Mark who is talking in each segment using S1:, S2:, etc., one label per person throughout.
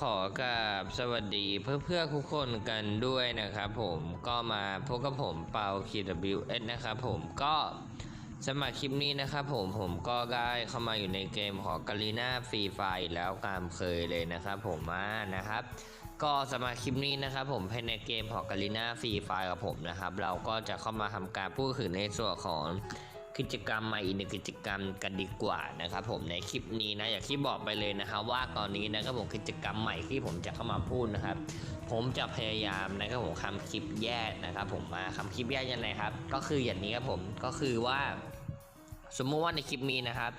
S1: ขอกราบสวัสดีเพื่อเพื่อทุกคนกันด้วยนะครับผมก็มาพบกับผมเปา KWS นะครับผมก็สำหรับคลิปนี้นะครับผมผมก็ได้เข้ามาอยู่ในเกมของกาลีนาฟรีไฟแล้วตามเคยเลยนะครับผมมานะครับ ก็สำหรับคลิปนี้นะครับผมภายในเกมของกาลีนาฟรีไฟกับผมนะครับ เราก็จะเข้ามาทำการพูดถึงในส่วนของ กิจกรรมใหม่อีกหนึ่งกิจกรรมกันดีกว่านะครับผมในคลิปนี้นะอย่างที่บอกไปเลยนะครับว่าตอนนี้นะครับผมกิจกรรมใหม่ที่ผมจะเข้ามาพูดนะครับ ผมจะพยายามนะครับผมทำคลิปแยกนะครับผมมาทำคลิปแยกยังไงครับ ก็คืออย่างนี้ครับผมก็คือว่า สมมุติว่าในคลิปนี้นะครับ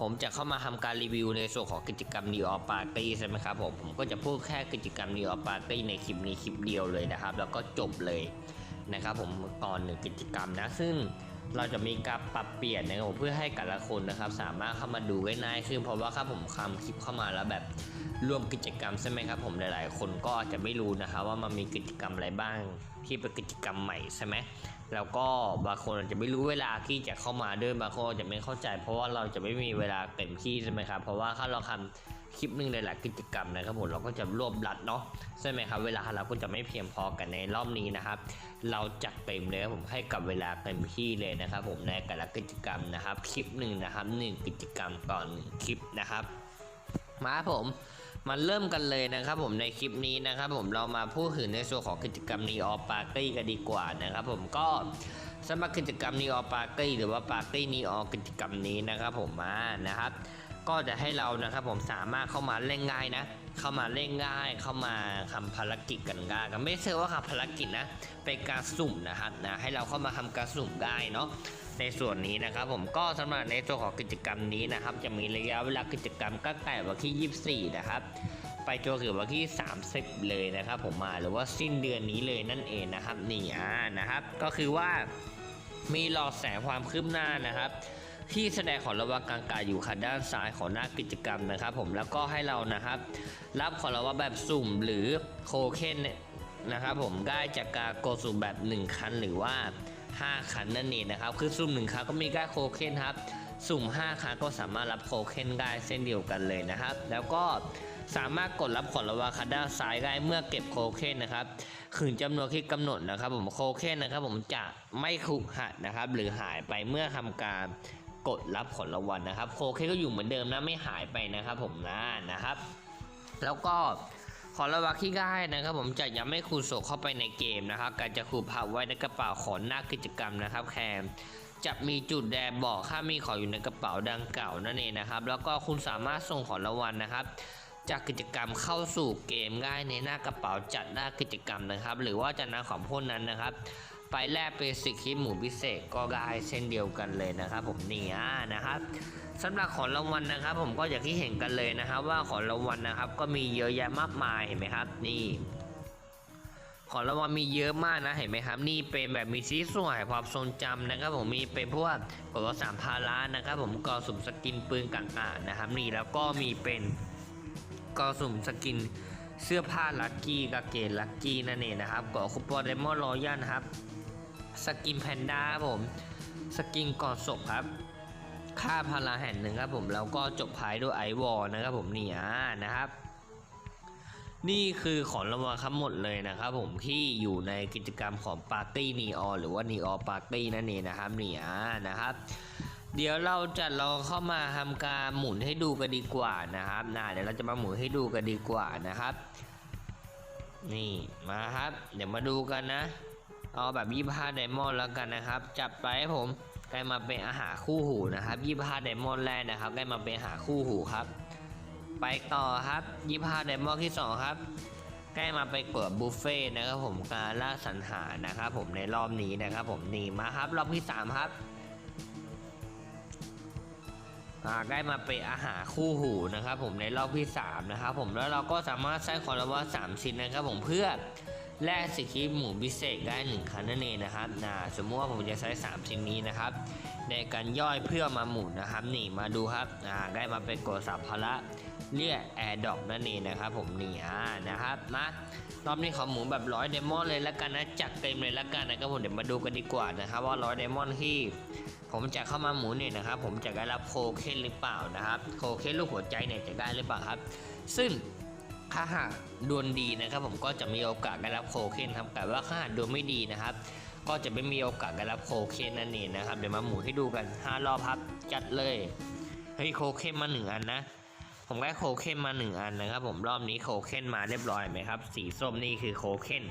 S1: ผมจะเข้ามาทำการรีวิวในส่วนของกิจกรรม Neo Party ใช่ไหมครับผมผมก็จะพูดแค่กิจกรรม Neo Party ในคลิปนี้คลิปเดียวเลยนะครับ แล้วก็จบเลยนะครับผมก่อนหนึ่งกิจกรรมนะซึ่ง เราจะมีการปรับเปลี่ยนนะครับผมเพื่อให้แต่ละคนนะครับ สามารถเข้ามาดูได้ง่ายขึ้น เพราะว่าถ้าผมทำคลิปเข้ามาแล้วแบบรวมกิจกรรมใช่ไหมครับผมหลาย ๆ คนก็อาจจะไม่รู้นะครับว่ามันมีกิจกรรมอะไรบ้าง ที่เป็นกิจกรรมใหม่ใช่ไหมแล้วก็บางคนอาจจะไม่รู้เวลาที่จะเข้ามาด้วยบางคนอาจจะไม่เข้าใจ เพราะว่าเราจะไม่มีเวลาเต็มที่ใช่ไหมครับเพราะว่าถ้าเราทำ คลิปหนึ่งหลายๆกิจกรรมนะครับผมเราก็จะรวบรัดเนาะใช่ไหมครับเวลาเราก็จะไม่เพียงพอกันในรอบนี้นะครับ เราจัดเต็มเลยครับผมให้กับเวลาเต็มที่เลยนะครับ ผมในแต่ละกิจกรรมนะครับ คลิปหนึ่งนะครับหนึ่งกิจกรรมต่อหนึ่งคลิปนะครับ มาครับผมมาเริ่มกันเลยนะครับผมในคลิปนี้นะครับ ผมเรามาพูดถึงในส่วนของกิจกรรม Neo Party กันดีกว่านะครับ ผมก็สำหรับกิจกรรม Neo Party หรือว่า Party Neo กิจกรรมนี้นะครับ ผมมานะครับ ก็จะให้เรานะครับผมสามารถเข้ามาเล่นง่ายนะ เข้ามาเล่นง่าย เข้ามาทำภารกิจกันได้ก็ไม่ใช่ว่าทำภารกิจนะเป็นการสุ่มนะครับนะให้เราเข้ามาทำการสุ่มได้เนาะในส่วนนี้นะครับผมก็สำหรับในส่วนของกิจกรรมนี้นะครับ จะมีระยะเวลากิจกรรมก็แต่วันที่ 24 นะครับ ไปจนถึงวันที่ 30 เลยนะครับผมมาหรือว่าสิ้นเดือนนี้เลยนั่นเองนะครับนี่อ่านะครับ ก็คือว่ามีหลอดแสงความคืบหน้านะครับ ที่แสดงของระวางกลางกายอยู่ค่ะด้านซ้ายของหน้ากิจกรรมนะครับ ผมแล้วก็ให้เรานะครับ รับของระวางแบบสุ่มหรือโคเคนนะครับ ผมได้จากการโกดสุ่มแบบ 1 คันหรือว่า 5 คันนั่นเองนะครับ คือสุ่ม1ครั้งก็มีได้โคเคนครับสุ่ม 5 ครั้งก็สามารถรับโคเคนได้เส้นเดียวกันเลยนะครับ แล้วก็สามารถกดรับของรางวัลคัด้านซ้ายได้เมื่อเก็บโคเคนนะครับถึงจำนวนที่กำหนดนะครับ ผมโคเคนนะครับ ผมจะไม่ขุกหัดนะครับ หรือหายไปเมื่อทำการ กดรับของรางวัลนะครับโคเคก็อยู่เหมือนเดิมนะไม่หายไปนะครับผมนะนะครับ แล้วก็ขอระวังที่ได้นะครับ ผมจะยังไม่คูณโศกเข้าไปในเกมนะครับ การจะคูพับไว้ในกระเป๋าของหน้ากิจกรรมนะครับ แคมจะมีจุดแดงบอกถ้ามีของอยู่ในกระเป๋าดังเก่านั่นเองนะครับ แล้วก็คุณสามารถส่งของรางวัลนะครับ จากกิจกรรมเข้าสู่เกมง่ายในหน้ากระเป๋าจัดหน้ากิจกรรมนะครับ หรือว่าจะนำของพวกนั้นนะครับ ไปแลกเป็นสิกทธิหมูพิเศษก็ได้เช่นเดียวกันเลยนะครับ ผมนี่อ่านะครับสำหรับของรางวัลนะครับ ผมก็อย่างที่เห็นกันเลยนะครับ ว่าของรางวัลนะครับ ก็มีเยอะแยะมากมายเห็นไหมครับ นี่ ของรางวัลมีเยอะมากนะเห็นไหมครับ นี่เป็นแบบมีซีสวยความทรงจำนะครับ ผมมีเป็นพวกกล่องสามพารานะครับ ผมกอสุ่มสกินปืนต่างๆนะครับ นี่แล้วก็มีเป็นกอสุ่มสกินเสื้อผ้าลัคกี้กางเกงลัคกี้นั่นเองนะครับก่อคูปปองเดมอนรอยัลนะครับ สกินแพนด้าครับผม สกินกอนศพครับ ค่าพาราแห่งหนึ่งครับผม แล้วก็จบท้ายด้วยไอวอลนะครับผมนี่อ่านะครับ นี่คือของรางวัลทั้งหมดเลยนะครับผมที่อยู่ในกิจกรรมของปาร์ตี้นีออหรือว่านีออปาร์ตี้นั่นเองนะครับนี่อ่านะครับเดี๋ยวเราจะลองเข้ามาทำการหมุนให้ดูกันดีกว่านะครับนะเดี๋ยวเราจะมาหมุนให้ดูกันดีกว่านะครับ นี่มาครับ เดี๋ยวมาดูกันนะ เอาแบบยี่ห้าไดมอนด์แล้วกันนะครับ จับไปให้ผมใกล้มาเป็นอาหารคู่หูนะครับยี่ห้าไดมอนด์แรกนะครับใกล้มาเป็นอาหารคู่หูครับ ไปต่อครับยี่ห้าไดมอนด์ที่สองครับใกล้มาไปเปิดบุฟเฟ่นะครับผมการล่าสันหานะครับผมในรอบนี้นะครับผมนี่มาครับรอบที่สามครับอ่าได้มาเป็นอาหารคู่หูนะครับผมในรอบที่3นะครับผมแล้วเราก็สามารถใช้ของรางวัล3ชิ้นนะครับผมเพื่อ แลกสิทธิหมูพิเศษได้1ครั้งนั่นเองนะครับนะสมมติว่าผมจะใช้3ชิ้นนี้นะครับ ในการย่อยเพื่อมาหมุนนะครับ นี่มาดูครับอ่าได้มาเป็นโกดสัมภาระเรียกแอร์ดอกนั่นเองนะครับ ผมนี่อ่านะครับมารอบนี้ขอหมุนแบบร้อยเดมอนเลยแล้วกันนะจัดเต็มเลยแล้วกันนะครับผมเดี๋ยวมาดูกันดีกว่านะครับ ว่าร้อยเดมอนที่ผมจะเข้ามาหมุนเนี่ยนะครับ ผมจะได้รับโคเคนหรือเปล่านะครับ โคเคนลูกหัวใจเนี่ยจะได้หรือเปล่าครับ ซึ่ง ถ้าหากดวงดีนะครับ ผมก็จะมีโอกาสได้รับโคเคนครับแต่ว่าถ้าหากดวงไม่ดีนะครับ ก็จะไม่มีโอกาสได้รับโคเคนนั่นเองนะครับ เดี๋ยวมาหมุนให้ดูกัน5รอบครับจัดเลยเฮ้ยโคเคนมาหนึ่งอันนะ ผมได้โคเคนมาหนึ่งอันนะครับ ผมรอบนี้โคเคนมาเรียบร้อยไหมครับ สีส้มนี่คือโคเคน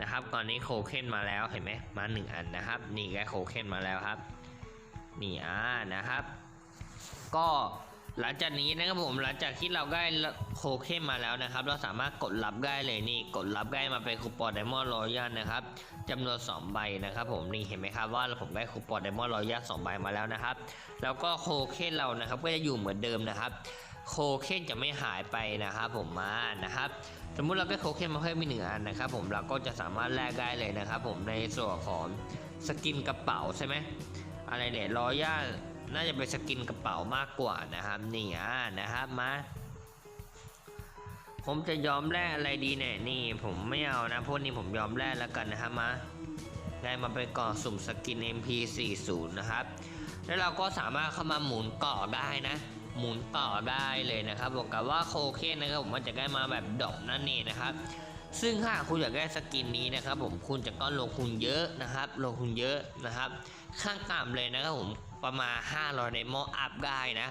S1: นะครับ ตอนนี้โคเคนมาแล้วเห็นไหมมาหนึ่งอันนะครับ นี่ได้โคเคนมาแล้วครับนี่อ่านะครับ ก็ หลังจากนี้นะครับผมหลังจากที่เราได้โคเคนมาแล้วนะครับ เราสามารถกดรับได้เลยนี่กดรับได้มาเป็นคูปองไดมอนด์รอยัลนะครับจำนวน 2 ใบนะครับผมนี่เห็นไหมครับว่าผมได้คูปองไดมอนด์รอยัลสองใบมาแล้วนะครับ แล้วก็โคเคนเรานะครับก็จะอยู่เหมือนเดิมนะครับ โคเคนจะไม่หายไปนะครับผมมานะครับสมมุติเราได้โคเคนมาเพิ่มอีกหนึ่งอันนะครับผมเราก็จะสามารถแลกได้เลยนะครับผมในส่วนของสกินกระเป๋าใช่ไหมอะไรเนี่ยรอย่า น่าจะเป็นสกินกระเป๋ามากกว่านะครับนี่อ่านะครับมาผมจะยอมแลกอะไรดีเนี่ยนี่ผมไม่เอานะพวกนี้ผมยอมแลกแล้วกันนะครับมาได้มาเป็นกล่องสุ่มสกิน MP40 นะครับ แล้วเราก็สามารถเข้ามาหมุนเกาะได้นะ หมุนต่อได้เลยนะครับบอกกับว่าโคเคนนะครับผมมันจะได้มาแบบดอกนั่นเองนะครับ ซึ่งถ้าคุณอยากได้สกินนี้นะครับ ผมคุณจะต้องลงทุนเยอะนะครับ ลงทุนเยอะนะครับ ข้างต่ำเลยนะครับผม ประมาณ500เดมอนอัพได้นะ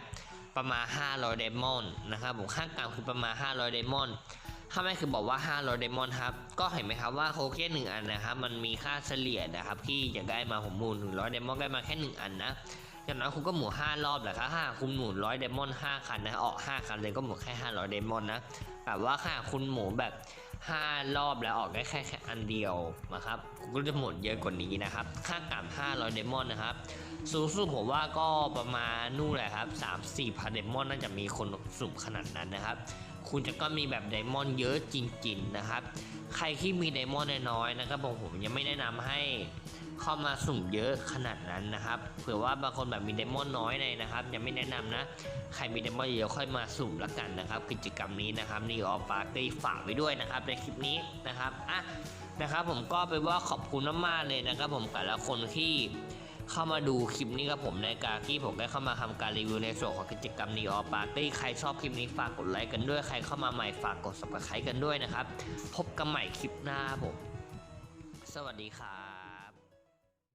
S1: ประมาณ500เดมอนนะครับผมข้างต่ำคือประมาณ500เดมอนถ้าไม่คือบอกว่า 500เดมอนครับก็เห็นไหมครับว่าโคเคนหนึ่งอันนะครับมันมีค่าเฉลี่ยนะครับที่จะได้มาผมมูล100เดมอนได้มาแค่หนึ่งอันนะอย่างน้อยคุณก็หมุน5รอบแหละครับถ้าคุณหมุน100เดมอน5คันนะออก5คันเลยก็หมุนแค่500เดมอนนะแต่ว่าถ้าคุณหมุนแบบ 5 รอบแล้วออกได้แค่แค่อันเดียวนะครับก็จะหมดเยอะกว่านี้นะครับ ค่าต่ำ500เดมอนนะครับ สูงสุดผมว่าก็ประมาณนู่นแหละครับ3 4พันเดมอนน่าจะมีคนสุ่มขนาดนั้นนะครับ คุณจะก็มีแบบไดมอนด์เยอะจริงๆนะครับ ใครที่มีไดมอนด์น้อยๆนะครับผมผมยังไม่แนะนำให้เข้ามาสุ่มเยอะขนาดนั้นนะครับ เผื่อว่าบางคนแบบมีไดมอนด์น้อยเลยนะครับยังไม่แนะนำนะ ใครมีไดมอนด์เยอะค่อยมาสุ่มละกันนะครับ กิจกรรมนี้นะครับนี่ออปาร์ตี้ฝากไว้ด้วยนะครับในคลิปนี้นะครับอะนะครับผมก็ไปนว่าขอบคุณมากๆเลยนะครับ ผมแต่ละคนที่ เข้ามาดูคลิปนี้กับผมในการที่ผมได้เข้ามาทำการรีวิวในส่วนของกิจกรรมนีออปาร์ตี้ใครชอบคลิปนี้ฝากกดไลค์กันด้วยใครเข้ามาใหม่ฝากกดสมัครใช้กันด้วยนะครับ พบกันใหม่คลิปหน้าผม สวัสดีครับ